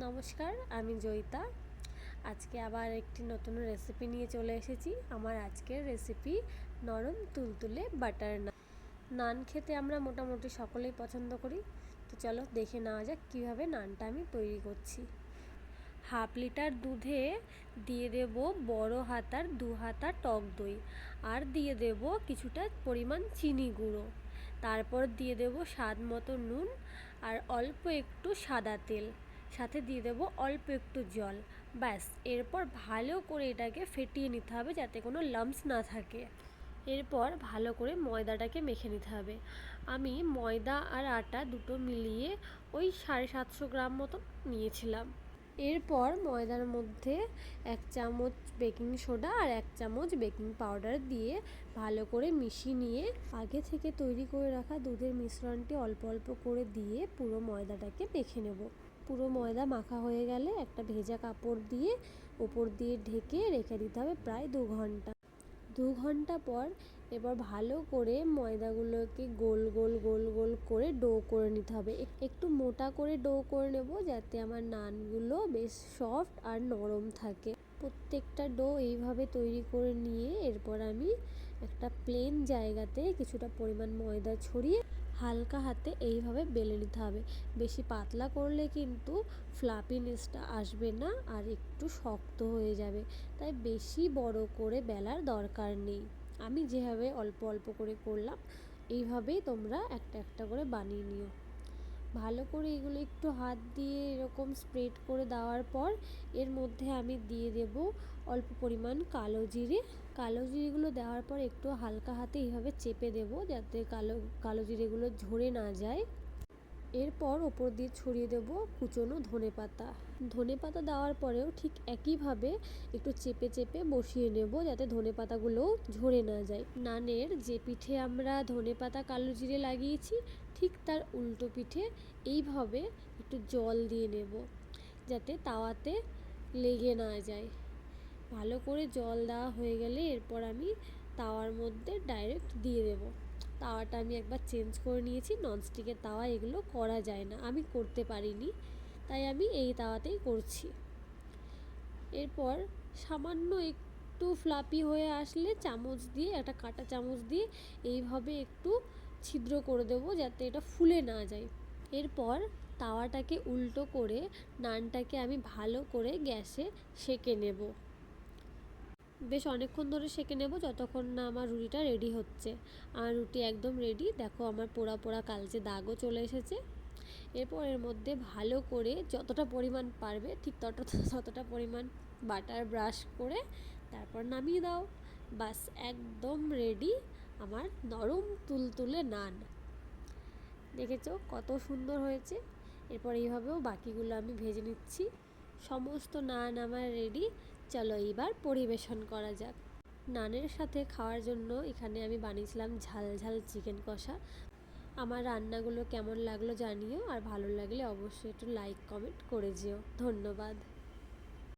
নমস্কার, আমি জয়িতা। আজকে আবার একটি নতুন রেসিপি নিয়ে চলে এসেছি। আমার আজকের রেসিপি নরম তুলতুলে বাটার নান নান খেতে আমরা মোটামুটি সকলেই পছন্দ করি। তো চলো দেখে নেওয়া যাক কীভাবে নানটা আমি তৈরি করছি। হাফ লিটার দুধে দিয়ে দেব বড় হাতার দু হাতা টক দই। আর দিয়ে দেব কিছুটা পরিমাণ চিনি গুঁড়ো। তারপর দিয়ে দেব স্বাদ মতো নুন আর অল্প একটু সাদা তেল। সাথে দিয়ে দেবো অল্প একটু জল। ব্যাস, এরপর ভালো করে এটাকে ফেটিয়ে নিতে হবে যাতে কোনো লাম্পস না থাকে। এরপর ভালো করে ময়দাটাকে মেখে নিতে হবে। আমি ময়দা আর আটা দুটো মিলিয়ে ওই সাড়ে সাতশো গ্রাম মতো নিয়েছিলাম। এরপর ময়দার মধ্যে এক চামচ বেকিং সোডা আর এক চামচ বেকিং পাউডার দিয়ে ভালো করে মিশিয়ে নিয়ে আগে থেকে তৈরি করে রাখা দুধের মিশ্রণটি অল্প অল্প করে দিয়ে পুরো ময়দাটাকে মেখে নেব। পুরো ময়দা মাখা হয়ে গেলে একটা ভেজা কাপড় দিয়ে ওপর দিয়ে ঢেকে রেখে দিতে হবে প্রায় দু ঘণ্টা। দু ঘণ্টা পর এবার ভালো করে ময়দাগুলোকে গোল গোল গোল গোল করে ডো করে নিতে হবে। একটু মোটা করে ডো করে নেব যাতে আমার নানগুলো বেশ সফট আর নরম থাকে। প্রত্যেকটা ডো এইভাবে তৈরি করে নিয়ে এরপর আমি একটা প্লেন জায়গাতে কিছুটা পরিমাণ ময়দা ছড়িয়ে হালকা হাতে এইভাবে বেলে নিতে হবে। বেশি পাতলা করলে কিন্তু ফ্লাপিনেসটা আসবে না আর একটু শক্ত হয়ে যাবে। তাই বেশি বড় করে বেলার দরকার নেই। আমি যেভাবে অল্প অল্প করে করলাম, এইভাবেই তোমরা একটা একটা করে বানিয়ে নিও। ভালো করে এগুলো একটু হাত দিয়ে এরকম স্প্রেড করে দেওয়ার পর, এর মধ্যে আমি দিয়ে দেব অল্প পরিমাণ কালো জিরে কালো জিরেগুলো দেওয়ার পর একটু হালকা হাতে এইভাবে চেপে দেব যাতে কালো কালো জিরেগুলো ঝরে না যায়। এরপর ওপর দিয়ে ছড়িয়ে দেব কুচনো ধনে পাতা। ধনে পাতা দেওয়ার পরেও ঠিক একইভাবে একটু চেপে চেপে বসিয়ে নেব যাতে ধনে পাতাগুলোও ঝরে না যায়। নানের যে পিঠে আমরা ধনে পাতা, কালো জিরে লাগিয়েছি, ঠিক তার উল্টো পিঠে এইভাবে একটু জল দিয়ে নেব যাতে তাওয়াতে লেগে না যায়। ভালো করে জল দেওয়া হয়ে গেলে এরপর আমি তাওয়ার মধ্যে ডাইরেক্ট দিয়ে দেবো। তাওয়াটা আমি একবার চেঞ্জ করে নিয়েছি ননস্টিকের তাওয়া, এগুলো করা যায় না, আমি করতে পারিনি, তাই আমি এই তাওয়াতেই করছি। এরপর সামান্য একটু ফ্লাপি হয়ে আসলে চামচ দিয়ে, একটা কাটা চামচ দিয়ে এইভাবে একটু ছিদ্র করে দেবো যাতে এটা ফুলে না যায়। এরপর তাওয়াটাকে উল্টো করে নানটাকে আমি ভালো করে গ্যাসে সেকে নেব। বেশ অনেকক্ষণ ধরে সেঁকে নেব যতক্ষণ না আমার রুটিটা রেডি হচ্ছে। আমার রুটি একদম রেডি দেখো আমার পোড়া পোড়া কালচে দাগও চলে এসেছে। এরপর এর মধ্যে ভালো করে যতটা পরিমাণ পারবে, ঠিক ততটা ততটা পরিমাণ বাটার ব্রাশ করে তারপর নামিয়ে দাও। বাস একদম রেডি আমার নরম তুলতুলে নান। দেখেছ কত সুন্দর হয়েছে। এরপর এইভাবেও বাকিগুলো আমি ভেজে নিচ্ছি। সমস্ত নান আমার রেডি চলো এইবার পরিবেশন করা যাক। নানের সাথে খাওয়ার জন্য এখানে আমি বানিয়েছিলাম ঝাল ঝাল চিকেন কষা। আমার রান্নাগুলো কেমন লাগল জানিও, আর ভালো লাগলে অবশ্যই একটু লাইক কমেন্ট করে যেও। ধন্যবাদ।